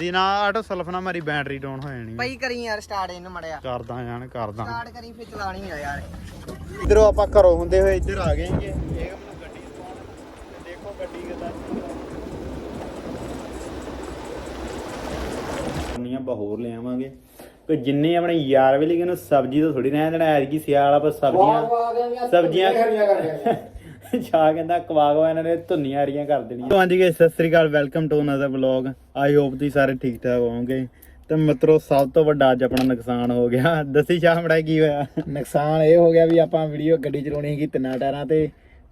ਦੀ ਨਾ ਆਟੋ ਸਲਫਨਾ ਮਾਰੀ battery down ਹੋ ਜਾਣੀ। ਪਈ ਕਰੀ ਯਾਰ ਸਟਾਰਟ ਇਹਨੂੰ ਮੜਿਆ। ਕਰਦਾ ਜਾਨ ਕਰਦਾ। ਸਟਾਰਟ ਕਰੀ ਫਿਰ ਚਲਾਣੀ ਆ ਯਾਰ। ਇਧਰੋਂ ਆਪਾਂ ਘਰੋਂ ਹੁੰਦੇ ਹੋਏ ਇੱਧਰ ਆ ਗਏ ਜੀ ਇਹ ਮੈਨੂੰ ਗੱਡੀ ਪਾਉਣ ਦੇਖੋ ਗੱਡੀ ਕਿਦਾਂ ਨੀਆਂ ਬਹੋਰ ਲੈ ਆਵਾਂਗੇ ਤੇ ਜਿੰਨੇ ਆਪਣੇ ਯਾਰ ਵੇਲੇ ਕਿ ਸਬਜ਼ੀ ਤੋਂ ਥੋੜੀ ਰਹਿਣ ਦੇਣਾ ਐਤਕੀ ਸਿਆਲ ਆਪਾਂ ਸਬਜ਼ੀਆਂ ਸਬਜ਼ੀਆਂ ਜਾ ਕਹਿੰਦਾ ਕਵਾ ਕਵਾ ਇਹਨਾਂ ਨੇ ਧੁੰਨੀਆਂ ਹਰੀਆਂ ਕਰ ਦੇਣੀਆਂ। ਹਾਂਜੀ guys Sat Sri Akal welcome to another vlog I hope ਤੁਸੀਂ ਸਾਰੇ ਠੀਕ ਠਾਕ ਹੋਵੋਗੇ। ਤੇ ਮਿੱਤਰੋ ਸਭ ਤੋਂ ਵੱਡਾ ਅੱਜ ਆਪਣਾ ਨੁਕਸਾਨ ਹੋ ਗਿਆ। ਦੱਸੀ ਸ਼ਾਹ ਮੜਾ ਕੀ ਹੋਇਆ? ਨੁਕਸਾਨ ਇਹ ਹੋ ਗਿਆ ਵੀ ਆਪਾਂ ਵੀਡੀਓ ਗੱਡੀ ਚਲਾਉਣੀ ਸੀਗੀ ਤਿੰਨਾਂ ਟਾਇਰਾਂ ਤੇ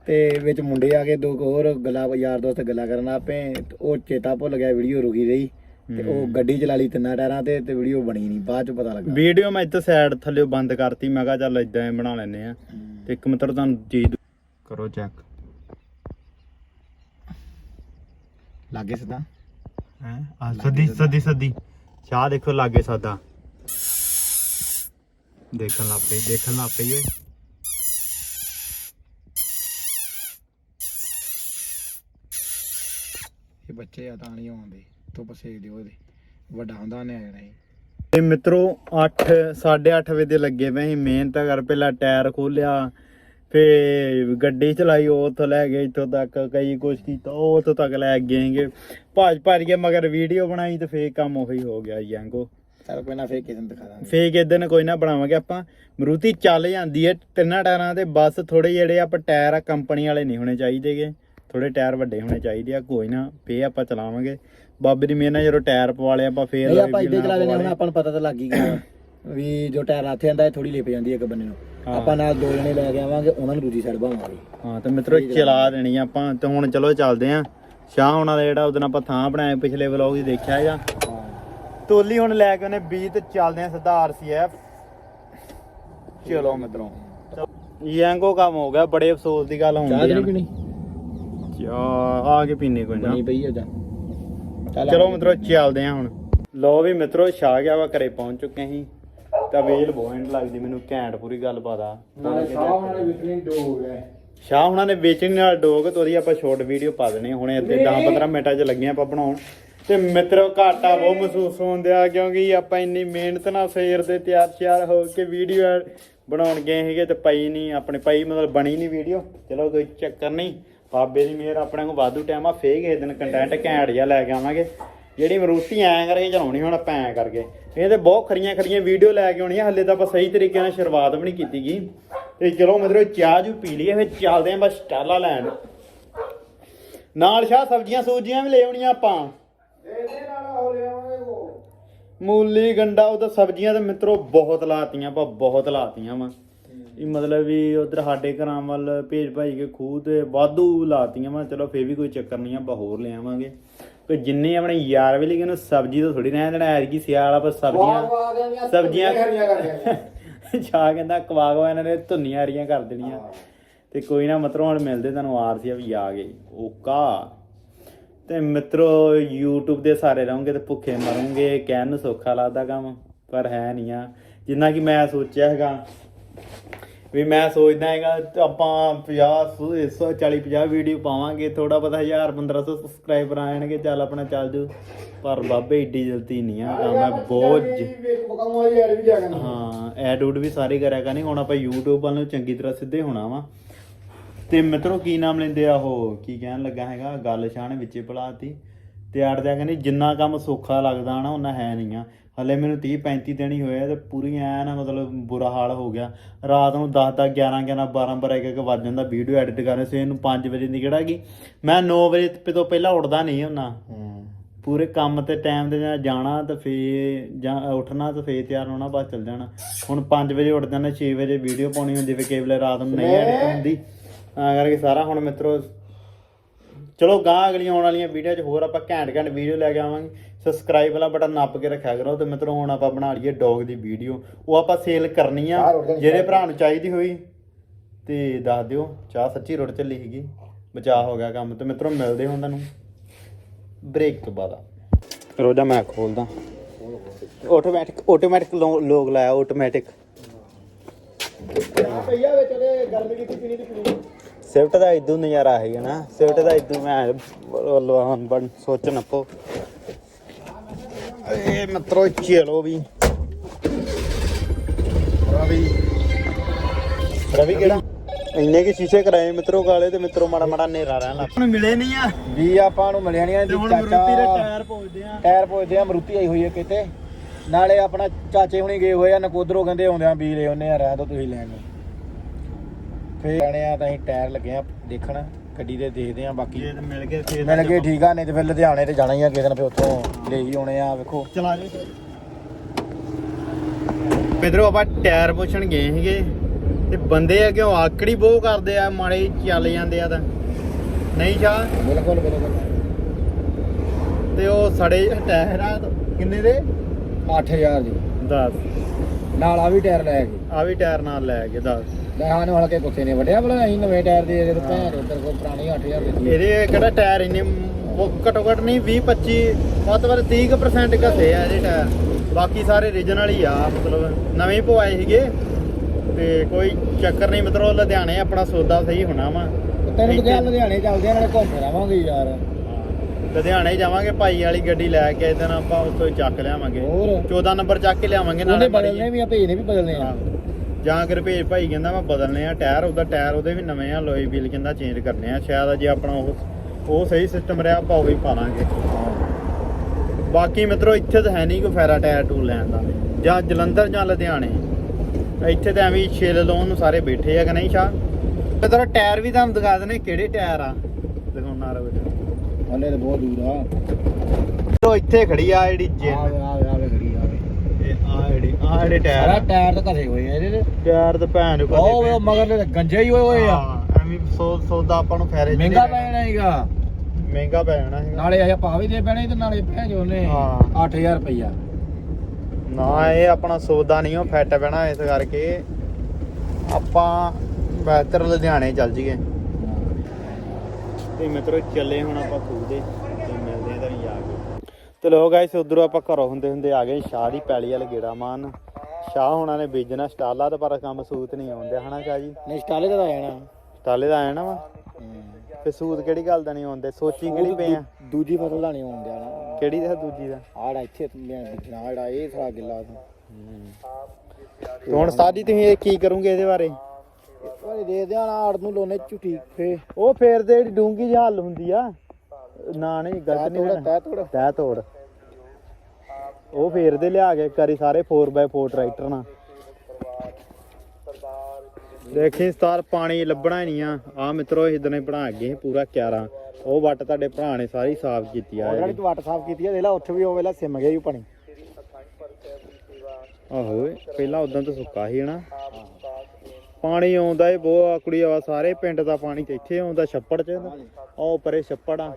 ਤੇ ਵਿੱਚ ਮੁੰਡੇ ਆ ਕੇ ਦੋ ਕੁ ਹੋਰ ਗੱਲਾਂ ਯਾਰ ਦੋਸਤ ਗੱਲਾਂ ਕਰਨ ਆਪੇ ਉਹ ਚੇਤਾ ਭੁੱਲ ਗਿਆ ਵੀਡੀਓ ਰੁਕੀ ਰਹੀ। ਤੇ ਉਹ ਗੱਡੀ ਚਲਾ ਲਈ ਤਿੰਨਾਂ ਟਾਇਰਾਂ ਤੇ ਤੇ ਵੀਡੀਓ ਬਣੀ ਨਹੀਂ ਬਾਅਦ ਚ ਪਤਾ ਲੱਗਾ। ਵੀਡੀਓ ਮੈਂ ਇੱਥੇ ਸਾਈਡ ਥੱਲੇ ਬੰਦ ਕਰਤੀ ਮੈਂ ਕਿਹਾ ਚੱਲ ਇਦਾਂ ਹੀ ਬਣਾ ਲੈਨੇ ਆ ਤੇ ਇੱਕ ਮਿੱਤਰ ਤੁਹਾਨੂੰ ਚੀਜ਼ ਕਰੋ ਚੈੱਕ ਲੱਗੇ ਸਿੱਧਾ ਹੈ? ਆ ਸੱਦੀ ਸੱਦੀ। ਸੱਦੀ ਚਾਹ ਦੇਖੋ ਲਾਗੇ ਸਾਦਾ। ਦੇਖਣ ਲੱਗ ਪਈ ਦੇਖਣ ਲੱਗ ਪਈ ਓਏ। ਇਹ ਬੱਚੇ ਆ ਤਾਂ ਨਹੀਂ ਆਉਂਦੇ ਧੁੱਪ ਸੇਕ ਦਿਓ ਇਹਦੇ। ਵੱਡਾ ਹੁੰਦਾ ਨੇ ਆ ਜਾਣਾ ਸੀ ਤੇ ਮਿੱਤਰੋ 8 8:30 ਵਜੇ ਦੇ ਲੱਗੇ ਪਏ ਸੀ। ਮਿਹਨਤ ਕਰ ਪਹਿਲਾਂ ਟਾਇਰ ਖੋਲਿਆ ਫੇ ਗੱਡੀ ਚਲਾਈ ਉੱਥੋਂ ਲੈ ਗਏ ਇੱਥੋਂ ਤੱਕ ਕਈ ਕੁਛ ਕੀਤਾ ਉਹ ਉੱਥੋਂ ਤੱਕ ਲੈ ਗਏਗੇ ਭੱਜ ਭੱਜ ਕੇ ਮਗਰ ਵੀਡੀਓ ਬਣਾਈ ਤੇ ਫੇਰ ਕੰਮ ਉਹੀ ਹੋ ਗਿਆ ਯਾਂਗੋ ਚੱਲ ਕੋਈ ਨਾ ਫੇਰ ਕਿਸੇ ਨੂੰ ਦਿਖਾ ਦਾਂਗੇ। ਫੇਕ ਇਦਾਂ ਕੋਈ ਨਾ ਬਣਾਵਾਂਗੇ ਆਪਾਂ। ਮਰੂਤੀ ਚੱਲ ਜਾਂਦੀ ਹੈ ਤਿੰਨਾਂ ਟਾਇਰਾਂ ਤੇ ਬਸ ਥੋੜੇ ਜਿਹੜੇ ਆਪਾਂ ਟਾਇਰ ਆ ਕੰਪਨੀ ਵਾਲੇ ਨਹੀਂ ਹੋਣੇ ਚਾਹੀਦੇਗੇ ਥੋੜੇ ਟਾਇਰ ਵੱਡੇ ਹੋਣੇ ਚਾਹੀਦੇ ਆ ਕੋਈ ਨਾ ਫੇ ਆਪਾਂ ਚਲਾਵਾਂਗੇ। ਬਾਬੇ ਦੀ ਮਿਹਰ ਨਾਲ ਜਦੋਂ ਟਾਇਰ ਪਵਾ ਲਏ ਆਪਾਂ ਫੇਰ ਆਪਾਂ ਇੱਦਾਂ ਚਲਾ ਪਵਾ ਹੁਣ। ਆਪਾਂ ਨੂੰ ਪਤਾ ਤਾਂ ਲੱਗ ਹੀ ਗਿਆ। ਵੀ ਜੋ ਟਾਇਰ ਆਥੇ ਆਂਦਾ ਥੋੜੀ ਲਿਪ ਜਾਂਦੀ ਹੈ ਇੱਕ ਬੰਨੇ ਨੂੰ। ਹਾਂ। ਆਪਾਂ ਨਾਲ ਦੋ ਜਣੇ ਲੈ ਕੇ ਆਵਾਂਗੇ ਉਹਨਾਂ ਨੂੰ ਦੂਜੀ ਸਾਈਡ ਭਾਵਾਂਗੇ। ਹਾਂ ਤੇ ਮਿੱਤਰੋ ਚਲਾ ਦੇਣੀ ਆਪਾਂ। ਤੇ ਹੁਣ ਚਲੋ ਚੱਲਦੇ ਆ। ਸ਼ਾਹ ਉਹਨਾਂ ਦਾ ਜਿਹੜਾ ਉਦੋਂ ਆਪਾਂ ਥਾਂ ਬਣਾਇਆ ਪਿਛਲੇ ਵਲੌਗ 'ਚ ਦੇਖਿਆ ਹੈਗਾ ਤੋਲੀ ਹੁਣ ਲੈ ਕੇ ਉਹਨੇ 20 ਤੇ ਚੱਲਦੇ ਆ ਸਿੱਧਾ ਆਰਸੀਐਫ ਚਲੋ ਮਿੱਤਰੋ। ਯਾਂਗੋ ਕੰਮ ਹੋ ਗਿਆ ਬੜੇ ਅਫਸੋਸ ਦੀ ਗੱਲ ਹੁੰਦੀ ਪੀਣੀ? ਚਾਹ ਆ ਕੇ ਪੀਨੇ ਕੋਈ ਨਾ। ਪਈ ਹੋ ਜਾ। ਚੱਲ ਚਲੋ ਮਿੱਤਰੋ ਚੱਲਦੇ ਆ ਹੁਣ। ਲੋ ਵੀ ਮਿੱਤਰੋ ਛਾ ਗਿਆ ਵਾ ਘਰੇ ਪਹੁੰਚ ਚੁੱਕੇ ਅਸੀਂ। ਤਾਂ ਵੇਲ ਬੋਇੰਡ ਲੱਗਦੀ ਮੈਨੂੰ ਘੈਂਟ ਪੂਰੀ ਗੱਲ ਪਤਾ। ਨਾਲੇ ਸਾਹ ਨਾਲੇ ਵਿਕਣੀ ਹੋ ਸ਼ਾਹ ਨੇ ਵੇਚਣ ਨਾਲ ਡੋਗ ਤੇ ਉਹਦੀ ਆਪਾਂ ਸ਼ਾਰਟ ਵੀਡੀਓ ਪਾ ਦੇਣੀ। ਹੁਣੇ ਇੱਥੇ 10-15 ਮਿੰਟਾਂ 'ਚ ਲੱਗੀਆਂ ਆਪਾਂ ਬਣਾਉਣ। ਤੇ ਮਿੱਤਰੋ ਘਾਟਾ ਬਹੁਤ ਮਹਿਸੂਸ ਹੁੰਦਿਆ ਕਿਉਂਕਿ ਆਪਾਂ ਇੰਨੀ ਮਿਹਨਤ ਨਾਲ ਸਵੇਰ ਦੇ ਤਿਆਰ ਸ਼ਿਆਰ ਹੋ ਕੇ ਵੀਡੀਓ ਬਣਾਉਣ ਗਏ ਸੀਗੇ ਤੇ ਪਈ ਨਹੀਂ ਆਪਣੇ ਪਈ ਮਤਲਬ ਬਣੀ ਨਹੀਂ ਵੀਡੀਓ ਚਲੋ ਕੋਈ ਚੱਕਰ ਨਹੀਂ। ਬਾਬੇ ਦੀ ਮਿਹਰ ਆਪਣੇ ਕੋਲ ਵਾਧੂ ਟਾਈਮ ਆ ਫੇਰ ਕਿਸੇ ਦਿਨ ਕੰਟੈਂਟ ਘੈਂਟ ਜਿਹਾ ਲੈ ਕੇ ਆਵਾਂਗੇ। ਜਿਹੜੀ ਮਰੂਤੀ ਐਂ ਕਰਕੇ ਚਲਾਉਣੀ, ਹੁਣ ਆਪਾਂ ਐਂ ਕਰਕੇ। ਇਹ ਤੇ ਬਹੁਤ ਖਰੀਆਂ ਖਰੀਆਂ ਵੀਡੀਓ ਲੈ ਕੇ ਆਉਣੀਆਂ, ਹੱਲੇ ਤਾਂ ਆਪਾਂ ਸਹੀ ਤਰੀਕੇ ਨਾਲ ਸ਼ੁਰੂਆਤ ਵੀ ਨਹੀਂ ਕੀਤੀ ਗਈ ਤੇ ਚਲੋ ਮਤਲਬ ਚਾਹ ਜੂ ਪੀ ਲਈਏ, ਫਿਰ ਚੱਲਦੇ ਆਂ ਬਸ ਸਟਾਲਾ ਲੈਣ। ਨਾਲ ਸ਼ਾਹ ਸਬਜ਼ੀਆਂ ਸੂਜੀਆਂ ਵੀ ਲੈ ਆਉਣੀਆਂ ਆਪਾਂ। ਮੂਲੀ, ਗੰਡਾ, ਉਹ ਤਾਂ ਸਬਜ਼ੀਆਂ ਤਾਂ ਮਿੱਤਰੋ ਬਹੁਤ ਲਾਤੀਆਂ, ਆਪਾਂ ਬਹੁਤ ਲਾਤੀਆਂ ਵਾ। ਇਹ ਮਤਲਬ ਵੀ ਉਧਰ ਸਾਡੇ ਘਰਾਂ ਵੱਲ ਭੇਜ ਭਾਈ ਕੇ ਖੂਹ ਤੇ ਵਾਧੂ ਲਾਤੀਆਂ ਵਾ। ਚਲੋ ਫੇਰ ਵੀ ਕੋਈ ਚੱਕਰ ਨਹੀਂ ਆਪਾਂ ਹੋਰ ਲੈ ਆਵਾਂਗੇ। ਤੇ ਜਿੰਨੇ ਆਪਣੇ ਯਾਰ ਵੇਲੇ ਕਿ ਨੂੰ ਸਬਜ਼ੀ ਤੋਂ ਥੋੜੀ ਰਹਿਣ ਦੇਣਾ ਐਤਕੀ ਸਿਆਲ ਆਪਾਂ ਸਬਜ਼ੀਆਂ ਸਬਜ਼ੀਆਂ ਜਾ ਕਹਿੰਦਾ ਕਵਾ ਕਵਾ ਇਹਨਾਂ ਨੇ ਧੁੰਨੀਆਂ ਹਰੀਆਂ ਕਰ ਦੇਣੀਆਂ। ਤੇ ਕੋਈ ਨਾ ਮਿੱਤਰੋ ਹੁਣ ਮਿਲਦੇ ਤੁਹਾਨੂੰ ਆਰਸੀ ਵੀ ਆ ਗਏ। ਓਕਾ। ਤੇ ਮਿੱਤਰੋ YouTube ਦੇ ਸਾਰੇ ਰਹੋਗੇ ਤੇ ਭੁੱਖੇ ਮਰੋਗੇ ਕਹਿਣ ਨੂੰ ਸੌਖਾ ਲੱਗਦਾ ਕੰਮ ਪਰ ਹੈ ਨਹੀਂ ਆ। ਜਿੰਨਾ ਕਿ ਮੈਂ ਸੋਚਿਆ ਹੈਗਾ। ਵੀ ਮੈਂ ਸੋਚਦਾ ਹੈਗਾ ਤੇ ਆਪਾਂ 50 140 50 ਵੀਡੀਓ ਪਾਵਾਂਗੇ ਥੋੜਾ ਪਤਾ 1000 1500 ਸਬਸਕ੍ਰਾਈਬਰ ਆਣਗੇ ਚੱਲ ਆਪਣਾ ਚੱਲ ਜੂ। ਪਰ ਬਾਬੇ ਏਡੀ ਜਲਦੀ ਨਹੀਂ ਆ ਕੰਮ ਹੈ ਬਹੁਤ ਹਾਂ ਐਡ ਉਡ ਵੀ ਸਾਰੇ ਕਰਿਆ ਕਰਨੀ ਹੁਣ ਆਪਾਂ YouTube ਵੱਲ ਨੂੰ ਚੰਗੀ ਤਰ੍ਹਾਂ ਸਿੱਧੇ ਹੋਣਾ ਵਾ। ਤੇ ਮਿੱਤਰੋ, ਕੀ ਨਾਮ ਲੈਂਦੇ ਆ ਉਹ? ਕੀ ਕਹਿਣ ਲੱਗਾ ਹੈਗਾ? ਗੱਲ ਸ਼ਾਨ ਵਿੱਚੇ ਭੁਲਾਤੀ ਤੇ ਆੜਦਿਆ ਕਹਿੰਦੀ, ਜਿੰਨਾ ਕੰਮ ਸੌਖਾ ਲੱਗਦਾ ਨਾ ਉਹਨਾਂ ਹੈ ਨਹੀਂ ਆ। ਹਲੇ ਮੈਨੂੰ 30 35 ਦਿਨ ਹੀ ਹੋਏ ਆ ਤੇ ਪੂਰੀ ਐ ਨਾ ਮਤਲਬ ਬੁਰਾ ਹਾਲ ਹੋ ਗਿਆ। ਰਾਤ ਨੂੰ 10 10 11 11 12 12 ਇੱਕ ਇੱਕ ਵੱਜ ਜਾਂਦਾ ਵੀਡੀਓ ਐਡਿਟ ਕਰਨ। ਸਵੇਰ ਨੂੰ 5 ਵਜੇ ਦੀ ਕਿਹੜਾ ਕੀ ਮੈਂ 9 ਵਜੇ ਤ- ਤੋਂ ਪਹਿਲਾਂ ਉੱਠਦਾ ਨਹੀਂ ਹੁੰਦਾ। ਪੂਰੇ ਕੰਮ ਤੇ ਟਾਈਮ ਦੇ ਨਾਲ ਜਾਣਾ ਤੇ ਫੇ ਜਾਂ ਉੱਠਣਾ ਤੇ ਫੇ ਤਿਆਰ ਹੋਣਾ ਬਸ ਚੱਲ ਜਾਣਾ। ਹੁਣ 5 ਵਜੇ ਉੱਠ ਜਾਣਾ 6 ਵਜੇ ਵੀਡੀਓ ਪਾਉਣੀ ਹੁੰਦੀ ਵੇ ਕੇਵਲੇ ਰਾਤ ਨੂੰ ਨਹੀਂ ਐਡਿਟ ਹੁੰਦੀ। ਤਾਂ ਕਰਕੇ ਸਾਰਾ ਹੁਣ ਮਿੱਤਰੋ ਚਲੋ ਗਾਂ ਅਗਲੀਆਂ ਆਉਣ ਵਾਲੀਆਂ ਵੀਡੀਓ 'ਚ ਹੋਰ ਆਪਾਂ ਘੈਂਟ ਘੈਂਟ ਵੀਡੀਓ ਲੈ ਕੇ ਆਵਾਂਗੇ। ਸਬਸਕ੍ਰਾਈਬ ਵਾਲਾ ਬਟਨ ਨੱਪ ਕੇ ਰੱਖਿਆ ਕਰੋ ਤੇ ਮਿੱਤਰੋ ਹੁਣ ਆਪਾਂ ਬਣਾ ਲਈਏ ਡੌਗ ਦੀ ਵੀਡੀਓ। ਉਹ ਆਪਾਂ ਸੇਲ ਕਰਨੀ ਆ ਜਿਹੜੇ ਭਰਾ ਨੂੰ ਚਾਹੀਦੀ ਹੋਈ ਤੇ ਦੱਸ ਦਿਓ ਚਾਹ ਸੱਚੀ ਰੁੜ ਚੱਲੀ ਸੀਗੀ ਬਚਾਅ ਹੋ ਗਿਆ ਕੰਮ ਤੇ ਮਿੱਤਰੋ ਮਿਲਦੇ ਹੁਣ ਤੁਹਾਨੂੰ। ਬ੍ਰੇਕ ਤੋਂ ਬਾਅਦ। ਰੋਜਾ ਮੈਂ ਖੋਲਦਾ। ਆਟੋਮੈਟਿਕ ਆਟੋਮੈਟਿਕ ਲੋਗ ਲਾਇਆ ਆਟੋਮੈਟਿਕ ਭਈਆ ਵਿੱਚ ਉਹਦੇ ਗਰਮੀ ਕੀਤੀ ਪੀਣੀ ਤੇ ਪੀਣੀ। ਸਿਫਟ ਦਾ ਇਦੋਂ ਨਜ਼ਾਰਾ ਹੈਗਾ ਨਾ ਸਿਫਟ ਦਾ ਇਦੋਂ ਮੈਂ ਲਵਾਉਣ ਬਣ ਸੋਚ ਨੱਪੋ ਏ ਮਿੱਤਰੋ ਚਲੋ ਵੀ। ਰਵੀ। ਰਵੀ ਕਿਹੜਾ? ਇੰਨੇ ਕਿ ਸ਼ੀਸ਼ੇ ਕਰਾਏ ਮਿੱਤਰੋ ਕਾਲੇ ਤੇ ਮਿੱਤਰੋ ਮਾੜਾ ਮਾੜਾ ਨੇਰਾ ਰਹਿਣ ਲੱਗ ਹੁਣ ਮਿਲੇ ਨਹੀਂ ਆ। ਵੀ ਆਪਾਂ ਨੂੰ ਮਿਲਿਆ ਨਹੀਂ ਤੇ ਹੁਣ ਮਰੂਤੀ ਦੇ ਟਾਇਰ ਪਹੁੰਚਦੇ ਆ। ਟਾਇਰ ਪੁੱਛਦੇ ਆ ਮਰੂਤੀ ਆਈ ਹੋਈ ਹੈ ਕਿਤੇ। ਨਾਲੇ ਆਪਣਾ ਚਾਚੇ ਹੁਣੀ ਗਏ ਹੋਏ ਆ ਨਕੋਦਰੋਂ ਕਹਿੰਦੇ ਆਉਂਦਿਆਂ ਵੀ ਲੈ ਉਹਨੇ ਆ ਰਹਿ ਦੋ ਤੁਸੀਂ ਲੈਣ। ਨੂੰ ਫੇਰ ਆਣੇ ਆ ਤਾਂ ਅਸੀਂ ਟਾਇਰ ਲੱਗੇ ਆ ਦੇਖਣ ਗੱਡੀ ਦੇ ਦੇਖਦੇ ਆ ਬਾਕੀ। ਜੇ ਮਿਲ ਗਏ ਫੇਰ ਮਿਲ ਗਏ ਠੀਕ ਆ ਨਹੀਂ ਤੇ ਫਿਰ ਲੁਧਿਆਣੇ ਤੇ ਜਾਣਾ ਹੀ ਆ ਕਿਸੇ ਦਿਨ ਫਿਰ ਉੱਥੋਂ ਲੈ ਹੀ ਆਉਣੇ ਆ ਵੇਖੋ। ਚਲਾ ਦੇ ਪਿੱਧਰੋਂ ਆਪਾਂ ਟਾਇਰ ਪੁੱਛਣ ਗਏ ਸੀਗੇ ਤੇ ਬੰਦੇ ਆ ਕਿਉਂ ਆਕੜੀ ਬਹੁ ਕਰਦੇ ਆ ਮਾੜੇ ਚੱਲ ਜਾਂਦੇ ਆ ਤਾਂ। ਨਹੀਂ ਸ਼ਾ ਬਿਲਕੁਲ ਬਿਲਕੁਲ। ਤੇ ਉਹ ਸੜੇ ਟਾਇਰ ਆ ਕਿੰਨੇ ਦੇ? 8000 ਦੀ 10 ਨਾਲ ਆ ਵੀ ਟਾਇਰ ਲੈ ਗਏ। ਆ ਵੀ ਟਾਇਰ ਨਾਲ ਲੈ ਕੇ 10 ਲੈ ਸਾਨੂੰ ਹਲਕੇ ਕੁੱਤੇ ਨੇ ਵੱਡਿਆ ਭਲਾ ਅਸੀਂ ਨਵੇਂ ਟਾਇਰ ਦੇ ਦੇ ਭੈਣ ਉੱਧਰ ਕੋ ਪੁਰਾਣੀ 8000 ਦੀ ਇਹਦੇ ਕਿਹੜਾ ਟਾਇਰ ਇੰਨੇ ਉਹ ਘੱਟੋ ਘੱਟ ਨਹੀਂ 20 25 ਵੱਧ ਵੱਧ 30% ਘਸੇ ਆ ਇਹਦੇ ਟਾਇਰ। ਬਾਕੀ ਸਾਰੇ ਰੀਜਨਲ ਹੀ ਆ ਮਤਲਬ ਨਵੇਂ ਪਵਾਏ ਸੀਗੇ। ਤੇ ਕੋਈ ਚੱਕਰ ਨਹੀਂ ਮਤਲਬ ਲੁਧਿਆਣੇ ਆਪਣਾ ਸੌਦਾ ਸਹੀ ਹੋਣਾ ਵਾ। ਤੈਨੂੰ ਕਿਹਾ ਲੁਧਿਆਣੇ ਚੱਲਦੇ ਆ ਨਾਲੇ ਘੁੰਮ ਫਿਰ ਆਵਾਂਗੇ ਯਾਰ ਲੁਧਿਆਣੇ ਜਾਵਾਂਗੇ ਭਾਈ ਵਾਲੀ ਗੱਡੀ ਲੈ ਕੇ ਇਹਦੇ ਨਾਲ ਆਪਾਂ ਉੱਥੋਂ ਹੀ ਚੱਕ ਲਿਆਵਾਂਗੇ। ਹੋਰ? 14 ਨੰਬਰ ਚੱਕ ਕੇ ਲਿਆਵਾਂਗੇ ਨਾਲੇ ਬਦਲਨੇ ਵੀ ਆ ਭੇਜ ਨੇ ਵੀ ਬਦਲਨੇ ਆ। ਹਾਂ। ਜਾਂ ਕਰ ਭੇਜ ਭਾਈ ਕਹਿੰਦਾ ਮੈਂ ਬਦਲਨੇ ਆ ਟਾਇਰ ਉਹਦਾ ਟਾਇਰ ਉਹਦੇ ਵੀ ਨਵੇਂ ਆ ਲੋਈ ਵੀਲ ਕਹਿੰਦਾ ਚੇਂਜ ਕਰਨੇ ਆ। ਸ਼ਾਇਦ ਜੇ ਆਪਣਾ ਉਹ ਉਹ ਸਹੀ ਸਿਸਟਮ ਰਿਹਾ ਆਪਾਂ ਉਹ ਵੀ ਪਾ ਲਾਂਗੇ। ਬਾਕੀ ਮਿੱਤਰੋ ਇੱਥੇ ਤਾਂ ਹੈ ਨਹੀਂ ਕੋਈ ਫੈਰਾ ਟਾਇਰ ਟੂਲ ਲੈਣ ਦਾ। ਜਾਂ ਜਲੰਧਰ ਜਾਂ ਲੁਧਿਆਣੇ। ਇੱਥੇ ਤਾਂ ਐਵੇਂ ਛਿੱਲ ਲਾਉਣ ਨੂੰ ਸਾਰੇ ਬੈਠੇ ਆ ਕਿ ਨਹੀਂ ਸ਼ਾ ਤੇ ਤੇਰਾ ਟਾਇਰ ਵੀ ਤੁਹਾਨੂੰ ਦਿਖਾ ਦਨੇ ਕਿਹੜੇ ਟਾਇਰ ਆ। ਦਿਖਾਉਣਾ ਰਵੇ ਹਲੇ ਤਾਂ ਬਹੁਤ ਦੂਰ ਆ। ਤੋ ਇੱਥੇ ਖੜੀ ਆ ਜਿਹੜੀ ਜਿੰਨ ਆਵੇ ਇਹ ਆ ਜਿਹੜੀ ਆ ਜਿਹੜੇ ਟਾਇਰ ਸਾਰਾ ਆ। ਟਾਇਰ ਤਾਂ ਘਸੇ ਹੋਏ ਆ ਇਹਦੇ ਤੇ। ਟਾਇਰ ਤਾਂ ਭੈਣ ਨੂੰ ਉਹ ਵੇ ਮਗਰ ਗੰਜੇ ਹੀ ਹੋਏ ਹੋਏ ਆ। ਹਾਂ, ਐਵੇਂ ਸੌ ਸੌਦਾ ਆਪਾਂ ਨੂੰ ਫੈਰੇ ਚ ਮਹਿੰਗਾ ਦੇਣਾ। ਪੈ ਜਾਣਾ ਹੈਗਾ। ਮਹਿੰਗਾ ਪੈ ਜਾਣਾ ਹੈਗਾ। ਨਾਲੇ ਇਹ ਪਾ ਵੀ ਦੇ ਪੈਣੇ ਤੇ ਨਾਲੇ ਭੈਜ ਉਹਨੇ। ਹਾਂ। 8000 ਰੁਪਈਆ। ਨਾ ਇਹ ਆਪਣਾ ਸੌਦਾ ਨਹੀਂ ਉਹ ਫਿੱਟ ਪੈਣਾ ਇਸ ਕਰਕੇ। ਆਪਾਂ ਬਿਹਤਰ ਲੁਧਿਆਣੇ ਚੱਲ ਜੀਏ। ਤੇ ਮਿੱਤਰੋ ਚੱਲੇ ਹੁਣ ਆਪਾਂ ਖੂਦੇ ਤੇ ਮਿਲਦੇ ਆ ਤੁਹਾਨੂੰ ਜਾ ਕੇ ਤੇ ਲੋ ਗਾਇਸ ਉਧਰੋਂ ਆਪਾਂ ਘਰੋਂ ਹੁੰਦੇ ਹੁੰਦੇ ਆ ਗਏ ਸ਼ਾਹ ਦੀ ਪੈਲੀ ਵਾਲੇ ਗੇੜਾ ਮਾਨ ਸ਼ਾਹ ਹੋਣਾ ਨੇ ਬੀਜਣਾ ਸਟਾਲਾ ਤੇ ਪਰ ਕੰਮ ਸੂਤ ਨਹੀਂ ਆਉਂਦੇ ਹਨਾ ਸ਼ਾਹ ਜੀ? ਨਹੀਂ ਸਟਾਲੇ ਦਾ ਆ ਜਾਣਾ? ਸਟਾਲੇ ਦਾ ਆਇਆ ਨਾ ਵਾ। ਤੇ ਸੂਤ ਕਿਹੜੀ ਗੱਲ ਦਾ ਨਹੀਂ ਆਉਂਦੇ? ਸੋਚੀ ਕਿਹੜੀ ਪਏ ਆ? ਦੂਜੀ ਫਸਲ ਦਾ ਨਹੀਂ ਆਉਂਦਿਆ ਨਾ ਕਿਹੜੀ ਦਾ ਦੂਜੀ ਦਾ? ਆੜਾ ਇੱਥੇ ਬਿਜਣਾ ਜਿਹੜਾ ਇਹ ਸਾਰਾ ਗਿੱਲਾ ਤੋਂ ਹੁਣ ਸਾਡੀ ਤੁਸੀਂ ਇਹ ਕੀ ਕਰੋਗੇ ਇਹਦੇ ਬਾਰੇ? ਉਹ ਦੇ ਦਿਆਂ ਆੜ ਨੂੰ ਲੋਨੇ ਝੁੱਟੀ ਫੇ ਉਹ ਫੇਰ ਤੇ ਜਿਹੜੀ ਡੂੰਗੀ ਜਿਹੀ ਹੱਲ ਹੁੰਦੀ ਆ। ਨਾ ਨਹੀਂ ਗਲਤ ਨਹੀਂ ਹੋਣਾ। ਤੈ ਤੋੜ ਤਹਿ ਤੋੜ। ਉਹ ਫੇਰ ਦੇ ਲਿਆ ਕੇ ਕਰੀ ਸਾਰੇ 4x4 ਟਰੈਕਟਰ ਨਾਲ। ਦੇਖੀ ਸਤਾਰ ਪਾਣੀ ਲੱਭਣਾ ਹੀ ਨਹੀਂ ਆ। ਆ ਮਿੱਤਰੋ ਇਦਾਂ ਹੀ ਬਣਾ ਗਏ ਪੂਰਾ ਕਿਆਰਾ। ਉਹ ਵੱਟ ਤੁਹਾਡੇ ਭਰਾ ਨੇ ਸਾਰੀ ਸਾਫ਼ ਕੀਤੀ ਆ ਜਿਹੜੀ ਤੂੰ ਵੱਟ ਸਾਫ਼ ਕੀਤੀ ਆ ਦੇਖ ਲਾ ਉੱਥੇ ਵੀ ਉਹ ਵੇਲਾ ਸਿਮ ਗਿਆ ਹੀ ਪਾਣੀ। ਆਹੋ ਪਹਿਲਾਂ ਉਦੋਂ ਤਾਂ ਸੁੱਕਾ ਸੀ ਹਨਾ। ਪਾਣੀ ਆਉਂਦਾ ਏ ਬਹੁਤ ਕੁੜੀ ਆ ਸਾਰੇ ਪਿੰਡ ਦਾ ਪਾਣੀ ਤੇ ਇੱਥੇ ਆਉਂਦਾ ਛੱਪੜ 'ਚ ਉਹ ਪਰੇ ਛੱਪੜ ਆ।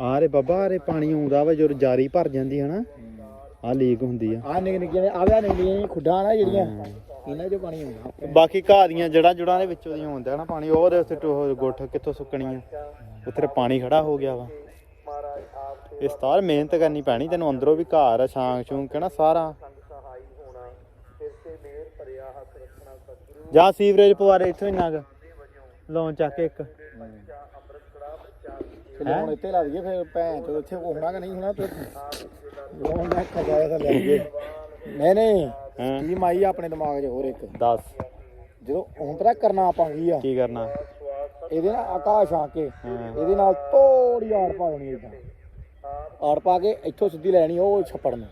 ਆਰੇ ਬਾਬਾ ਆਰੇ ਪਾਣੀ ਆਉਂਦਾ ਵਾ ਜਦੋਂ ਜਾਰੀ ਭਰ ਜਾਂਦੀ ਹਨਾ ਆ ਲੀਕ ਹੁੰਦੀ ਆ। ਆ ਨਿਕ ਨਿਕੀਆਂ ਆਵਿਆ ਨਿਕਲੀਆਂ ਖੁੱਡਾਂ ਨਾ ਜਿਹੜੀਆਂ ਇਹਨਾਂ ਚੋਂ ਪਾਣੀ ਆਉਂਦਾ। ਬਾਕੀ ਘਾਹ ਦੀਆਂ ਜੜਾਂ ਜੁੜਾਂ ਦੇ ਵਿੱਚੋਂ ਦੀ ਆਉਂਦਾ ਨਾ ਪਾਣੀ ਉਹਦੇ ਉੱਤੇ ਟੋ- ਗੁੱਠ ਕਿੱਥੋਂ ਸੁੱਕਣੀ ਆ ਉੱਥੇ ਪਾਣੀ ਖੜਾ ਹੋ ਗਿਆ ਵਾ। ਇਸ ਤਾਰ ਮਿਹਨਤ ਕਰਨੀ ਪੈਣੀ ਤੈਨੂੰ ਅੰਦਰੋਂ ਵੀ ਘਾਰ ਆ ਛਾਂਗ ਛੂੰਗ ਕੇ ਨਾ ਸਾਰਾ। ਜਾਂ ਸੀਵਰੇਜ ਪਵਾਰੇ ਇੱਥੋਂ ਇੰਨਾ ਕੁ ਲੋਨ ਚੱਕ ਕੇ ਇੱਕ। ਤੇ ਹੁਣ ਇੱਥੇ ਲਾ ਦਈਏ ਫਿਰ ਭੈਣ ਤੇ ਉੱਥੇ ਹੋਣਾ ਕਿ ਨਹੀਂ ਹੋਣਾ ਤੇ ਲੋਨ ਦਾ ਖਜਾਇਆ ਤਾਂ ਲੈ ਗਏ ਨਹੀਂ ਨਹੀਂ ਹਾਂ? ਕੀ ਮਾਈ ਆਪਣੇ ਦਿਮਾਗ 'ਚ ਹੋਰ ਇੱਕ। ਦੱਸ। ਜਦੋਂ ਹੁਣ ਪਤਾ ਕਰਨਾ ਆਪਾਂ ਕੀ ਆ? ਕੀ ਕਰਨਾ? ਇਹਦੇ ਨਾਲ ਆਕਾਸ਼ ਆ ਕੇ ਇਹਦੇ ਨਾਲ ਥੋੜੀ ਆੜ ਪਾ ਦੇਣੀ ਇਦਾਂ ਆੜ ਪਾ ਕੇ ਇੱਥੋਂ ਸਿੱਧੀ ਲੈਣੀ ਉਹ ਛੱਪੜ ਨੂੰ।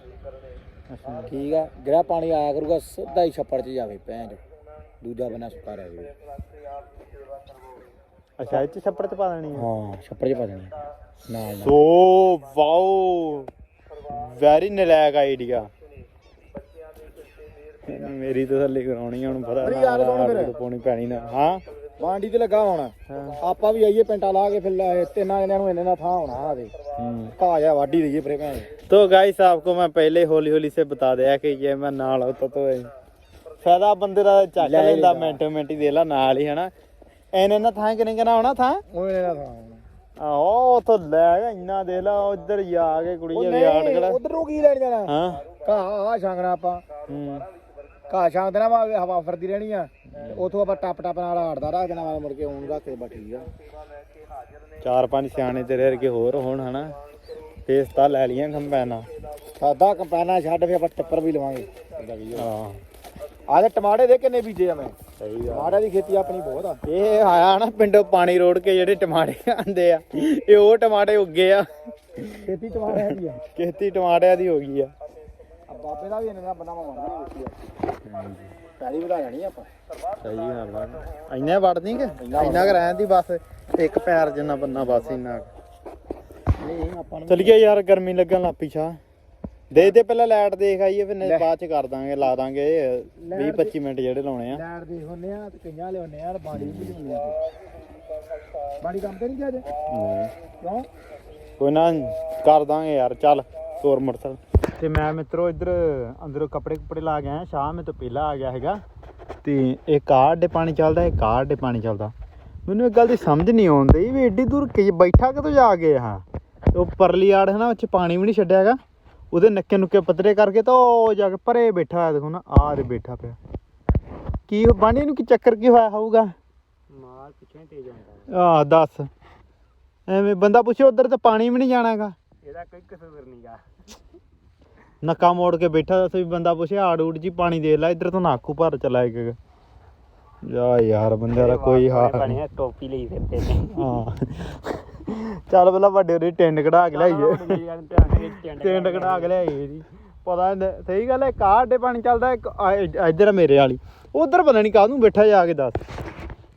ਠੀਕ ਆ? ਜਿਹੜਾ ਪਾਣੀ ਆਇਆ ਕਰੂਗਾ ਸਿੱਧਾ ਹੀ ਛੱਪੜ 'ਚ ਜਾਵੇ ਭੈਣ ਚੋ। ਦੂਜਾ ਬਣਾ ਸੁੱਕਾ ਰਹਿ ਜਾਵੇ। ਅੱਛਾ ਇੱਥੇ ਛੱਪੜ ਚ ਪਾ ਦੇਣੀ ਆ ਹਾਂ ਛੱਪੜ 'ਚ ਪਾ ਦੇਣੀ ਨਾਲ ਨਾਲ ਸੋ ਵਾਓ ਵੈਰੀ ਨਲਾਇਕ ਆਈਡੀਆ ਮੇਰੀ ਤਾਂ ਥੱਲੇ ਕਰਾਉਣੀ ਆ, ਹੁਣ ਪਤਾ ਅਰੇ ਯਾਰ ਕੌਣ ਫਿਰ? ਨਾ ਪਾਉਣੀ ਪੈਣੀ ਨਾ ਹਾਂ ਬਾਂਡੀ ਤੇ ਲੱਗਾ ਹੋਣਾ ਹਾਂ ਆਪਾਂ ਵੀ ਆਈਏ ਪਿੰਟਾ ਲਾ ਕੇ ਫਿਰ ਲੈ- ਤਿੰਨਾਂ ਜਣਿਆਂ ਨੂੰ ਇੰਨੇ ਨਾਲ ਥਾਂ ਹੋਣਾ ਆਵੇ हम्म। ਘਾਹ ਜਾ ਵਾਢੀ ਦਈਏ ਪਰੇ ਭੈਣ तो गाइस आपको मैं पहले हौली हौली से बता दिया कि ये मैं ਨਾਲ होता तो ਫਾਇਦਾ ਬੰਦੇ ਦਾ ਚੱਕ ਲੈ ਲੈਂਦਾ ਲੇਗਾ। ਮਿੰਟੋ ਮਿੰਟ ਹੀ ਦੇ ਲਾ ਨਾਲ ਹੀ ਹਨਾ ਐਨੇ ਨਾ ਥਾਂ ਕਿਨੇ ਕਨਾ ਹੋਣਾ ਥਾਂ? ਉਹ ਇੰਨੇ ਨਾਲ ਥਾਂ ਆਹ ਉਥੋਂ ਲੈ ਗਿਆ ਇੰਨਾ ਦੇ ਲਾ ਉਧਰ ਜਾ ਕੇ ਕੁੜੀ ਉਹ ਦੇ ਆੜ ਨਹੀਂ ਕਿਹੜਾ ਉਧਰ ਕੀ ਲੈਣ ਜਾਣਾ। ਹਾਂ। ਘਾਹ ਆ ਛਾਂਗਣਾ ਆਪਾਂ। ਹੂੰ। ਘਾਹ ਛਾਂਗ ਦੇਣਾ ਵਾ ਹਵਾ ਫਿਰਦੀ ਰਹਿਣੀ ਆ। ਉਥੋਂ ਆਪਾਂ ਟੱਪ ਟੱਪ ਨਾਲ ਆੜਦਾ ਰੱਖ ਦੇਣਾ ਵਾ ਮੁੜ ਕੇ ਹੁਣ ਰੱਖ ਕੇ ਬਾ ਠੀਕ ਆ। ਚਾਰ ਪੰਜ ਸਿਆਣੇ ਤੇਰੇ ਵਰਗੇ ਹੋਰ ਹੋਣ ਹਨਾ? ਫੇਸ ਤਾਂ ਲੈ ਲੀਆਂ ਕੰਪੈਨਾ ਸਾਦਾ ਕੰਪੈਨਾ ਛੱਡ ਫੇ ਆਪਾਂ ਟੱਪਰ ਵੀ ਲਵਾਂਗੇ। ਹਾਂ। ਆਹ ਤੇ ਟਮਾਟੇ ਦੇ ਕਿੰਨੇ ਬੀਜੇ ਆ ਮੈਂ। ਸਹੀ ਟਮਾਟੇ ਦੀ ਖੇਤੀ ਆਪਣੀ ਬਹੁਤ ਆ। ਇਹ ਆਇਆ ਨਾ ਪਿੰਡੋਂ ਪਾਣੀ ਰੋੜ ਕੇ ਜਿਹੜੇ ਟਮਾਟੇ ਆਂਦੇ ਆ ਇਹ ਉਹ ਟਮਾਟੇ ਉੱਗੇ ਆ। ਖੇਤੀ ਟਮਾਟੇ ਦੀ ਆ। ਖੇਤੀ ਟਮਾਟਿਆਂ ਦੀ ਹੋ ਗਈ ਆ। ਆ ਬਾਬੇ ਦਾ ਵੀ ਇਹਨਾਂ ਦਾ ਬਣਾਵਾ ਆ। ਪੈਲੀ ਵਧਾ ਜਾਣੀ ਆਪਾਂ। ਸਹੀ ਗੱਲ ਆ ਇੰਨੇ ਵੜਦੀ ਕਿ? ਇੰਨਾ ਕੁ ਰਹਿਣ ਦੀ ਬਸ ਇੱਕ ਪੈਰ ਜਿੰਨਾ ਬੰਨਾ ਬਸ ਇੰਨਾ। ਨਹੀਂ ਆਪਾਂ ਨੂੰ ਚਲੀਏ ਯਾਰ ਗਰਮੀ ਲੱਗਣ ਲੱਗ ਪਈ ਛਾ। ਦੇ ਦੇ ਪਹਿਲਾਂ ਲਾਈਟ ਦੇਖ ਆਈਏ ਫਿਰ ਨਹੀਂ ਬਾਅਦ ਚ ਕਰ ਦਾਂਗੇ ਲਾ ਦਾਂਗੇ 20 25 ਮਿੰਟ ਜਿਹੜੇ ਲਾਉਣੇ ਆ। ਲੈਟ ਦੇ ਹੁੰਨੇ ਆ ਤੇ ਕਈਆਂ ਲਿਆਉਨੇ ਆ ਬਾੜੀ ਵੀ ਲਿਆਉਨੇ ਆ। ਬਾੜੀ ਕੰਮ ਤੇ ਨਹੀਂ ਗਿਆ ਜੇ? ਨਹੀਂ। ਕਿਉਂ? ਕੋਈ ਨਾ ਕਰ ਦਾਂਗੇ ਯਾਰ ਚੱਲ ਤੋਰ ਮੋਟਰਸਾਈਕਲ ਤੇ ਮੈਂ ਮਿੱਤਰੋ ਇੱਧਰ ਅੰਦਰੋਂ ਕੱਪੜੇ ਕੁਪੜੇ ਲਾ ਗਿਆ ਸ਼ਾਮ ਮੇ ਤੋਂ ਪਹਿਲਾਂ ਆ ਗਿਆ ਹੈਗਾ। ਤੇ ਇਹ ਕਾਰ ਦੇ ਪਾਣੀ ਚੱਲਦਾ ਇਹ ਕਾਰ ਦੇ ਪਾਣੀ ਚੱਲਦਾ। ਮੈਨੂੰ ਇੱਕ ਗੱਲ ਦੀ ਸਮਝ ਨਹੀਂ ਆਉਂਦੀ ਵੀ ਏਡੀ ਦੂਰ ਕੀ ਬੈਠਾ ਕਿਤੋਂ ਜਾ ਕੇ ਹਾਂ ਉਹ ਪਰਲੀ ਆੜ ਹੈ ਨਾ ਉੱਚ ਪਾਣੀ ਵੀ ਨਹੀਂ ਛੱਡਿਆ ਹੈਗਾ। ਉਹਦੇ ਨੱਕੇ ਨੁੱਕੇ ਪਤਰੇ ਕਰਕੇ ਤਾਂ ਉਹ ਜਾ ਕੇ ਪਰੇ ਬੈਠਾ ਹੋਇਆ ਦੇਖੋ ਨਾ ਆਹ ਦੇ ਬੈਠਾ ਪਿਆ। ਕੀ ਬਾਣੀ ਨੂੰ ਕੀ ਚੱਕਰ ਕੀ ਹੋਇਆ ਹੋਊਗਾ? ਮਾਲ ਪਿੱਛੇ ਤੇਜ਼ ਹੁੰਦਾ ਆਹ ਦੱਸ। ਐਵੇਂ ਬੰਦਾ ਪੁੱਛੇ ਉਧਰ ਤਾਂ ਪਾਣੀ ਵੀ ਨਹੀਂ ਜਾਣਾਗਾ ਇਹਦਾ ਕੋਈ ਕਸੂਰ ਨਹੀਂਗਾ ਨੱਕਾ ਮੋੜ ਕੇ ਬੈਠਾ ਵੀ ਬੰਦਾ ਪੁੱਛੇ ਆੜ ਊੜ ਜੀ ਪਾਣੀ ਦੇ ਲੈ ਇੱਧਰ ਤੋਂ ਨਾਕੂ ਭਰ ਚਲਾ ਇੱਕ ਜਾ ਯਾਰ ਬੰਦੇ ਦਾ ਕੋਈ ਹਾਲ ਨਹੀਂ ਟੋਪੀ ਲਈ ਫਿਰਦੇ ਨੇ। ਹਾਂ। ਚੱਲ ਪਹਿਲਾਂ ਵੱਡੇ ਉਹਦੀ ਟਿੰਡ ਕਢਾ ਕੇ ਲਿਆਈਏ। ਟਿੰਡ ਕਢਾ ਕੇ ਲਿਆਈਏ। ਜੀ। ਪਤਾ ਨੀ, ਸਹੀ ਗੱਲ ਹੈ ਕਾਰ ਦੇ ਪਾਣੀ ਚੱਲਦਾ ਇੱਕ ਆ ਇੱਧਰ ਆ ਮੇਰੇ ਵਾਲੀ। ਉਧਰ ਪਤਾ ਨਹੀਂ ਕਾਹਨੂੰ ਬੈਠਾ ਜਾ ਕੇ ਦੱਸ।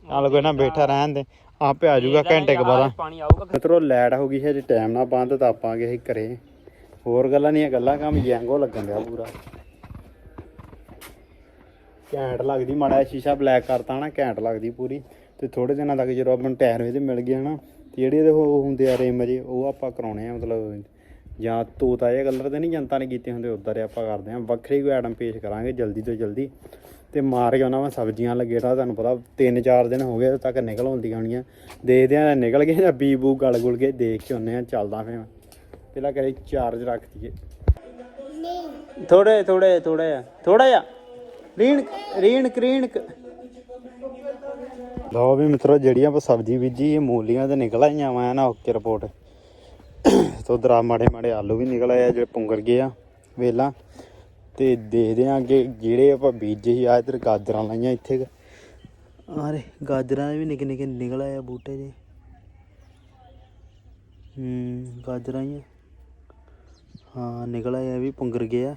ਚੱਲ ਕੋਈ ਨਾ ਬੈਠਾ ਰਹਿਣ ਦੇ ਆਪੇ ਆ ਜਾਊਗਾ ਘੰਟੇ ਕੁ ਬਾਅਦ। ਪਾਣੀ ਆਊਗਾ ਮਿੱਤਰੋ ਲੈਟ ਹੋ ਗਈ ਹੈ ਜੇ ਟਾਈਮ ਨਾਲ ਬੰਦ ਤਾਂ ਆਪਾਂਗੇ ਅਸੀਂ ਘਰੇ। ਹੋਰ ਗੱਲਾਂ ਨਹੀਂ ਗੱਲਾਂ ਕੰਮ ਜੈਂਗੋ ਲੱਗਣ ਦਿਆ ਪੂਰਾ। ਘੈਂਟ ਲੱਗਦੀ ਮਾੜਾ ਜਿਹਾ ਸ਼ੀਸ਼ਾ ਬਲੈਕ ਕਰਤਾ ਨਾ ਘੈਂਟ ਲੱਗਦੀ ਪੂਰੀ। ਤੇ ਥੋੜੇ ਦਿਨਾਂ ਤੱਕ ਜਦੋਂ ਆਪਾਂ ਨੂੰ ਟਾਇਰ ਇਹਦੇ ਮਿਲ ਗਏ ਨਾ ਤੇ ਜਿਹੜੇ ਇਹਦੇ ਉਹ ਹੁੰਦੇ ਆ ਰੇਮ ਜੇ ਉਹ ਆਪਾਂ ਕਰਾਉਣੇ ਆ ਮਤਲਬ ਜਾਂ ਤੋਤਾ ਇਹ ਕਲਰ ਤੇ ਨਹੀਂ ਜਨਤਾ ਨੇ ਕੀਤੇ ਹੁੰਦੇ ਉਦਾਂ ਦੇ ਆਪਾਂ ਕਰਦੇ ਆ। ਵੱਖਰੇ ਕੋਈ ਆਈਟਮ ਪੇਸ਼ ਕਰਾਂਗੇ ਜਲਦੀ ਤੋਂ ਜਲਦੀ। ਤੇ ਮਾਰ ਕੇ ਉਹਨਾਂ ਮੈਂ ਸਬਜ਼ੀਆਂ ਲੱਗੇ ਤਾਂ ਤੁਹਾਨੂੰ ਪਤਾ 3-4 ਦਿਨ ਹੋ ਗਏ ਤੱਕ ਨਿਕਲ ਆਉਂਦੀਆਂ ਹੋਣੀਆਂ। ਦੇਖਦੇ ਆ ਨਿਕਲ ਗਏ ਜਾਂ ਬੀ ਬੂ ਗਲ ਗੁਲ ਕੇ ਦੇਖ ਕੇ ਆਉਂਦੇ ਆ ਚੱਲਦਾ ਫੇ ਪਹਿਲਾਂ ਕਰੇ ਚਾਰਜ ਰੱਖ ਦਈਏ। ਥੋੜੇ ਥੋੜੇ ਥੋੜਾ ਜਿਹਾ ਥੋੜਾ ਜਿਹਾ। ਰੀਣ ਰੀਣ ਕਰੀਣ ਲਓ ਵੀ ਮਿੱਤਰੋ, ਜਿਹੜੀਆਂ ਆਪਾਂ ਸਬਜ਼ੀ ਬੀਜੀ, ਇਹ ਮੂਲੀਆਂ ਤੇ ਨਿਕਲ ਆਈਆਂ ਵਾ ਨਾ ਓਕੇ ਰਿਪੋਰਟ ਤੋਂ ਦਰਾ ਮਾੜੇ ਮਾੜੇ ਆਲੂ ਵੀ ਨਿਕਲ ਆਏ ਆ, ਜਿਹੜੇ ਪੁੰਗਰ ਗਏ ਆ, ਵੇਲਾ। ਤੇ ਦੇਖਦੇ ਆ ਅੱਗੇ ਜਿਹੜੇ ਆਪਾਂ ਬੀਜੇ ਸੀ ਆ ਇਧਰ ਗਾਜਰਾਂ ਲਾਈਆਂ ਇੱਥੇ ਆਰੇ ਗਾਜਰਾਂ ਵੀ ਨਿੱਕੇ ਨਿੱਕੇ ਨਿਕਲ ਆਏ ਆ ਬੂਟੇ ਜੇ। ਹੂੰ, ਗਾਜਰਾਂ ਹੀ ਹਾਂ, ਨਿਕਲ ਆਏ ਆ ਵੀ, ਪੁੰਗਰ ਗਏ ਆ।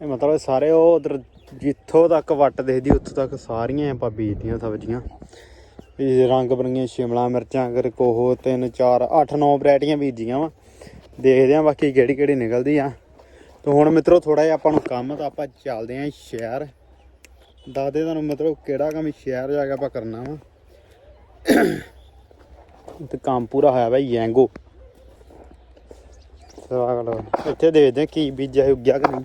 ਇਹ ਮਤਲਬ ਸਾਰੇ ਉਹ ਉਧਰ ਜਿੱਥੋਂ ਤੱਕ ਵੱਟ ਦੇਖਦੀ, ਉੱਥੋਂ ਤੱਕ ਸਾਰੀਆਂ ਆਪਾਂ ਬੀਜਦੀਆਂ ਸਬਜ਼ੀਆਂ ਇਹ ਰੰਗ ਬਰੰਗੀਆਂ, ਸ਼ਿਮਲਾ ਮਿਰਚਾਂ, ਅਗਰ ਕੋਹੋ ਤਿੰਨ, ਚਾਰ, ਅੱਠ, ਨੌ ਵੈਰਾਈਟੀਆਂ ਬੀਜੀਆਂ ਵਾ। ਦੇਖਦੇ ਆਂ ਬਾਕੀ ਕਿਹੜੀ ਕਿਹੜੀ ਨਿਕਲਦੀ ਆ। ਤੇ ਹੁਣ ਮਿੱਤਰੋ ਥੋੜਾ ਜਿਹਾ ਆਪਾਂ ਨੂੰ ਕੰਮ ਤਾਂ ਆਪਾਂ ਚੱਲਦੇ ਆਂ ਸ਼ਹਿਰ। ਦੱਸਦੇ ਤੁਹਾਨੂੰ ਮਤਲਬ ਕਿਹੜਾ ਕੰਮ ਸ਼ਹਿਰ ਜਾ ਕੇ ਆਪਾਂ ਕਰਨਾ ਵਾ। ਤੇ ਕੰਮ ਪੂਰਾ ਹੋਇਆ ਵਾ ਯੈਂਗੋ। ਚਲੋ ਇੱਥੇ ਦੇਖਦੇ ਆਂ ਕੀ ਬੀਜਿਆ, ਉੱਗਿਆ ਕਿ ਨਹੀਂ।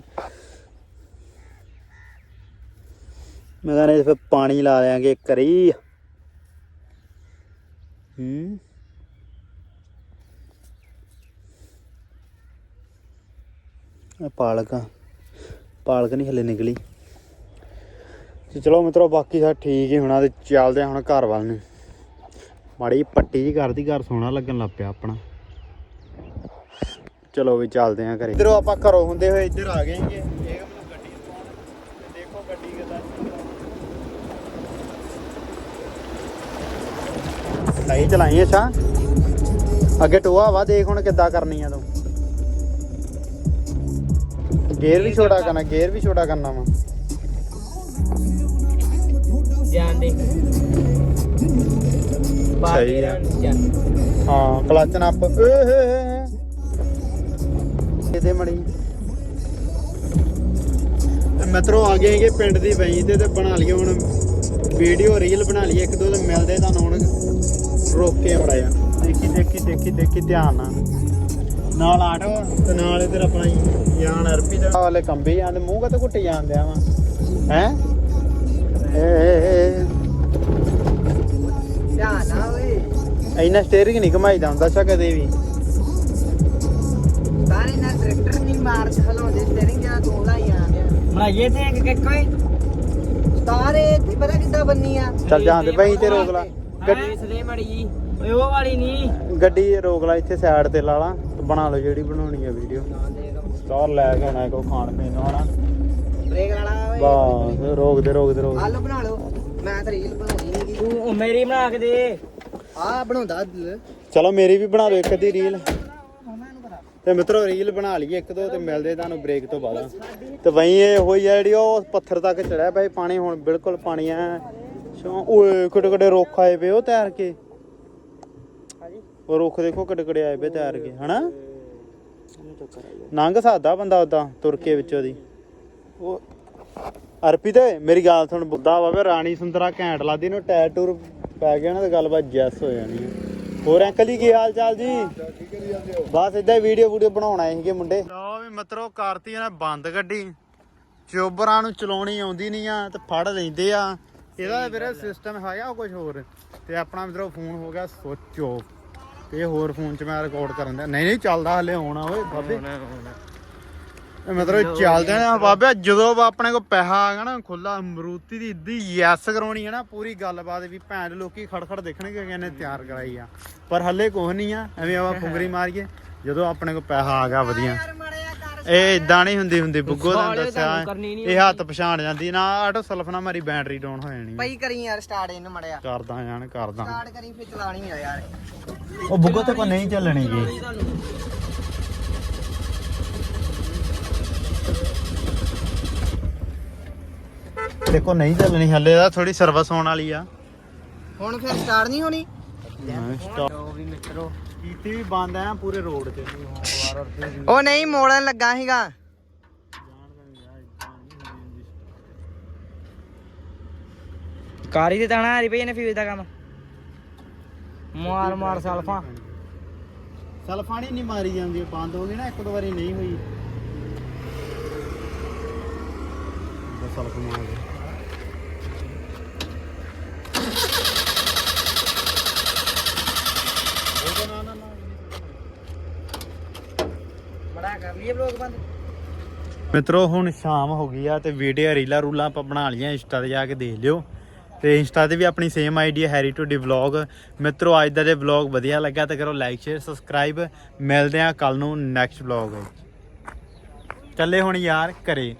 ਮੈਂ ਕਹਿੰਦਾ ਫਿਰ ਪਾਣੀ ਲਾ ਦਿਆਂਗੇ ਕਰੀ ਹੂੰ। ਇਹ ਪਾਲਕ ਪਾਲਕ ਨਹੀਂ ਹਲੇ ਨਿਕਲੀ। ਤੇ ਚਲੋ ਮਿੱਤਰੋ, ਬਾਕੀ ਸਭ ਠੀਕ ਹੀ ਹੋਣਾ ਤੇ ਚੱਲਦੇ ਹੁਣ ਘਰ ਵੱਲ ਨੂੰ। ਮਾੜੀ ਜਿਹੀ ਪੱਟੀ ਜੀ ਕਰਦੀ, ਘਰ ਸੋਹਣਾ ਲੱਗਣ ਲੱਗ ਪਿਆ ਆਪਣਾ। ਚਲੋ ਵੀ ਚੱਲਦੇ ਆ ਘਰੇ। ਇਧਰੋਂ ਆਪਾਂ ਘਰੋਂ ਹੁੰਦੇ ਹੋਏ ਇੱਧਰ ਆ ਗਏਗੇ ਜੀ ਇਹ ਮੈਨੂੰ ਗੱਡੀ ਪਾਉਣ ਦੇਖੋ ਗੱਡੀ ਕਿਦਾਂ ਸਹੀ ਚਲਾਈ ਅੱਛਾ ਅੱਗੇ ਟੋਆ ਵਾ ਦੇਖ ਹੁਣ ਕਿੱਦਾਂ ਕਰਨੀ ਆ ਤੂੰ। ਗੇਅਰ ਵੀ ਛੋਟਾ ਕਰਨਾ ਗੇਅਰ ਵੀ ਛੋਟਾ ਕਰਨਾ ਵਾ। ਜਾਣ ਦੇ। ਸਹੀ ਆ। ਹਾਂ ਕਲਚ ਨੱਪ ਇਹਦੇ ਮੜੀ। ਮਿੱਤਰੋ ਆ ਗਏ ਹੈਗੇ ਪਿੰਡ ਦੀ ਤੇ ਤੇ ਬਣਾ ਲਈਏ ਹੁਣ। ਵੀਡੀਓ ਰੀਲ ਬਣਾ ਲਈਏ ਇੱਕ ਦੋ ਤੇ ਮਿਲਦੇ ਤੁਹਾਨੂੰ ਹੁਣ। ਰੋਕ ਕੇ ਬੜਾਇਆ ਦੇਖੀ ਦੇਖੀ ਦੇਖੀ ਦੇਖੀ ਧਿਆਨ ਨਾਲ। ਨਾਲ ਆਟੋ ਤੇ ਨਾਲ ਇਧਰ ਆਪਣਾ ਹੀ ਯਾਨ ਅਰਪੀ ਦਾ। ਵਾਲੇ ਕੰਬੇ ਜਾਂਦੇ ਮੂੰਹ ਕਾ ਘੁੱਟ ਜਾਂਦੇ ਆ ਵਾ। ਹੈ? ਏ ਧਿਆਨ ਨਾ ਓਏ। ਇੰਨਾ ਸਟੀਅਰਿੰਗ ਨਹੀਂ ਘਮਾਈਦਾ ਹੁੰਦਾ ਅੱਛਾ ਕਦੇ ਵੀ। ਸਾਰੇ ਨਾ ਟਰੈਕਟਰ ਨਹੀਂ ਮਾਰ ਹਲਾਉਂਦੇ ਸਟੀਅਰਿੰਗ ਜਾਂ ਲਾਈ ਜਾਂਦੇ ਬਣਾਈਏ ਤੇ ਇੱਕ ਇੱਕ ਓਏ। ਤਾਰੇ ਇੱਥੇ ਪਤਾ ਕਿੱਦਾਂ ਬੰਨੀ ਆ। ਚੱਲ ਜਾਂਦੇ ਭਾਈ ਤੇ ਰੋਕ ਲਾ। ਗੱਡੀ ਸਲੇ ਮੜੀ ਜੀ। ਓਏ ਉਹ ਵਾਲੀ ਨਹੀਂ ਗੱਡੀ ਰੋਕ ਲਾ ਇੱਥੇ ਸਾਈਡ ਤੇ ਲਾ ਲਾ। ਤੇ ਬਣਾ ਲਓ ਜਿਹੜੀ ਬਣਾਉਣੀ ਆ ਵੀਡੀਓ ਸਟਾਰ ਲੈ ਕੇ ਆਉਣਾ ਕੋ ਖਾਣ ਪੀਣ ਨੂੰ ਹਨਾ? ਬ੍ਰੇਕ ਵਾਲਾ ਓਏ। ਬਸ ਰੋਕਦੇ ਰੋਕਦੇ ਰੋਕਦੇ। ਆਲੂ ਬਣਾ ਲਓ। ਮੈਂ ਤਾਂ ਰੀਲ ਬਣਾਉਣੀ ਨਹੀਂ ਤੂੰ ਮੇਰੀ ਬਣਾ ਕੇ ਦੇ। ਆ ਬਣਾਉਂਦਾ ਦਿਲ ਚਲੋ ਮੇਰੀ ਵੀ ਬਣਾ ਦਿਓ ਇੱਕ ਅੱਧੀ ਰੀਲ। ਤੇ ਮਿੱਤਰੋ ਰੀਲ ਬਣਾ ਲਈਏ ਇੱਕ ਦੋ ਤੇ ਮਿਲਦੇ ਤੁਹਾਨੂੰ ਬ੍ਰੇਕ ਤੋਂ ਬਾਅਦ। ਤੇ ਵਹੀਂ ਇਹ ਹੋਈ ਆ ਜਿਹੜੀ ਉਹ ਪੱਥਰ ਤੱਕ ਚੜਿਆ ਸੀ ਪਾਣੀ ਹੁਣ ਬਿਲਕੁਲ ਪਾਣੀ ਆ ਸ਼ੌਂ- ਓਏ ਕਿੱਡੇ ਕਿੱਡੇ ਰੁੱਖ ਆਏ ਪਏ ਉਹ ਤੈਰ ਕੇ? ਉਹ ਰੁੱਖ ਦੇਖੋ ਕਿੱਡੇ ਕਿੱਡੇ ਆਏ ਪਏ ਤੈਰ ਕੇ ਹਨਾ? ਨੰਗ ਸਕਦਾ ਬੰਦਾ ਉਦਾਂ ਤੁਰ ਕੇ ਵਿੱਚੋਂ ਦੀ ਉਹ ਅਰਪੀ ਤੇ ਮੇਰੀ ਗੱਲ ਸੁਣ ਬੁੱਧਾ ਬਾਬੇ ਰਾਣੀ ਸੁੰਦਰਾ ਘੈਂਟ ਲਾਦੀ ਨੂੰ ਟੈਰ ਟੂਰ ਪੈ ਗਿਆ ਨਾ ਤੇ ਗੱਲਬਾਤ ਜੈਸ ਹੋ ਜਾਣੀ ਹੈ ਹੋਰ ਅੰਕਲ ਜੀ ਕੀ ਹਾਲ ਚਾਲ ਜੀ? ਬਸ ਇਦਾਂ ਹੀ ਵੀਡੀਓ ਵੀਡੀਓ ਬਣਾਉਣ ਆਏ ਸੀਗੇ ਮੁੰਡੇ। ਲਓ ਵੀ ਮਤਰੋ ਕਰਤੀ ਨੇ ਬੰਦ ਗੱਡੀ। ਚੋਬਰਾਂ ਨੂੰ ਚਲਾਉਣੀ ਆਉਂਦੀ ਨਹੀਂ ਆ ਤੇ ਫੜ ਲੈਂਦੇ ਆ। ਇਹਦਾ ਵੀਰੇ ਸਿਸਟਮ ਹੈਗਾ ਕੁਝ ਹੋਰ। ਤੇ ਆਪਣਾ ਮਿੱਤਰੋ ਫੋਨ ਹੋ ਗਿਆ ਸੁੱਚ। ਤੇ ਹੋਰ ਫੋਨ 'ਚ ਮੈਂ ਰਿਕਾਰਡ ਕਰਨ ਦਾ ਨਹੀਂ ਨਹੀਂ ਚੱਲਦਾ ਹਲੇ ਹੋਣਾ ਓਏ ਬਾਬੇ ਇਹ ਮਤਲਬ ਚੱਲਦੇ ਨੇ ਬਾਬੇ ਜਦੋਂ ਆਪਣੇ ਕੋਲ ਪੈਸਾ ਆਗਾ ਨਾ ਖੁੱਲਾ ਮਰੂਤੀ ਦੀ ਇੱਦੀ ਯੈਸ ਕਰਾਉਣੀ ਹੈ ਨਾ ਪੂਰੀ ਗੱਲਬਾਤ ਵੀ ਭੈਣ ਲੋਕੀ ਖੜਖੜ ਦੇਖਣਗੇ ਕਿ ਇਹਨੇ ਤਿਆਰ ਕਰਾਈ ਆ। ਪਰ ਹੱਲੇ ਕੁਝ ਨਹੀਂ ਆ ਐਵੇਂ ਆਪਾਂ ਫੁੰਗਰੀ ਮਾਰੀਏ ਜਦੋਂ ਆਪਣੇ ਕੋਲ ਪੈਸਾ ਆ ਗਿਆ ਵਧੀਆ। ਇਹ ਇਦਾਂ ਨਹੀਂ ਹੁੰਦੀ ਹੁੰਦੀ ਬੁੱਗੋ ਦਾ ਦੱਸਿਆ ਇਹ ਹੱਥ ਪਛਾਣ ਜਾਂਦੀ ਨਾ ਆਟੋ ਸਲਫ ਨਾਲ ਮਾਰੀ ਬੈਟਰੀ ਡਾਊਨ ਹੋ ਜਾਣੀ। ਪਈ ਕਰੀ ਯਾਰ ਸਟਾਰਟ ਇਹਨੂੰ ਮੜਿਆ। ਕਰਦਾ ਜਾਣ ਕਰਦਾ। ਸਟਾਰਟ ਕਰੀ ਫਿਰ ਚਲਾਣੀ ਆ ਯਾਰ। ਉਹ ਬੁੱਗੋ ਤੇ ਕੋ ਨਹੀਂ ਚੱਲਣੀ ਜੀ ਦੇਖੋ ਨਹੀਂ ਚੱਲਣੀ ਹੱਲੇ ਦਾ ਥੋੜੀ ਸਰਵਿਸ ਹੋਣ ਵਾਲੀ ਆ। ਹੁਣ ਫਿਰ ਸਟਾਰਟ ਨਹੀਂ ਹੋਣੀ? ਸਟਾਪ ਮਿੱਤਰੋ ਕੀਤੀ ਵੀ ਬੰਦ ਆ ਪੂਰੇ ਰੋਡ ਤੇ। ਉਹ ਨਹੀਂ ਮੋੜਨ ਲੱਗਾ ਸੀਗਾ। ਕਾਰੀ ਤੇ ਤਾਣਾ ਹਰੀ ਨੇ ਫਿਊਜ਼ ਦਾ ਕੰਮ। ਮਾਰ ਮਾਰ ਸਲਫਾ। ਸਲਫਾਣੀ ਨਹੀਂ ਮਾਰੀ ਜਾਂਦੀ ਬੰਦ ਹੋ ਗਈ ਨਾ ਇੱਕ ਦੋ ਵਾਰੀ ਨਹੀਂ ਹੋਈ। ਸਲਫ ਮਾਰ ਦੇ ਬੜਾ ਬੰਦ? ਮਿੱਤਰੋ, ਹੁਣ ਸ਼ਾਮ ਹੋ ਗਈ ਆ ਤੇ ਵੀਡੀਓ ਰੀਲਾਂ ਰੂਲਾਂ ਆਪਾਂ ਬਣਾ ਲਈਆਂ, ਇੰਸਟਾ ਤੇ ਜਾ ਕੇ ਦੇਖ ਲਿਓ। ਤੇ ਇੰਸਟਾ ਤੇ ਵੀ ਆਪਣੀ ਸੇਮ ਆਈਡੀ ਹੈ ਹੈਰੀ ਟੂਡੀ ਵਲੌਗ ਮਿੱਤਰੋ, ਅੱਜ ਦਾ ਜੇ ਵਲੌਗ ਵਧੀਆ ਲੱਗਾ ਤਾਂ ਕਰੋ ਲਾਈਕ ਸ਼ੇਅਰ ਸਬਸਕ੍ਰਾਈਬ ਮਿਲਦੇ ਆ ਕੱਲ ਨੂੰ ਨੈਕਸਟ ਵਲੌਗ ਚੱਲੇ ਹੁਣ ਯਾਰ ਘਰੇ।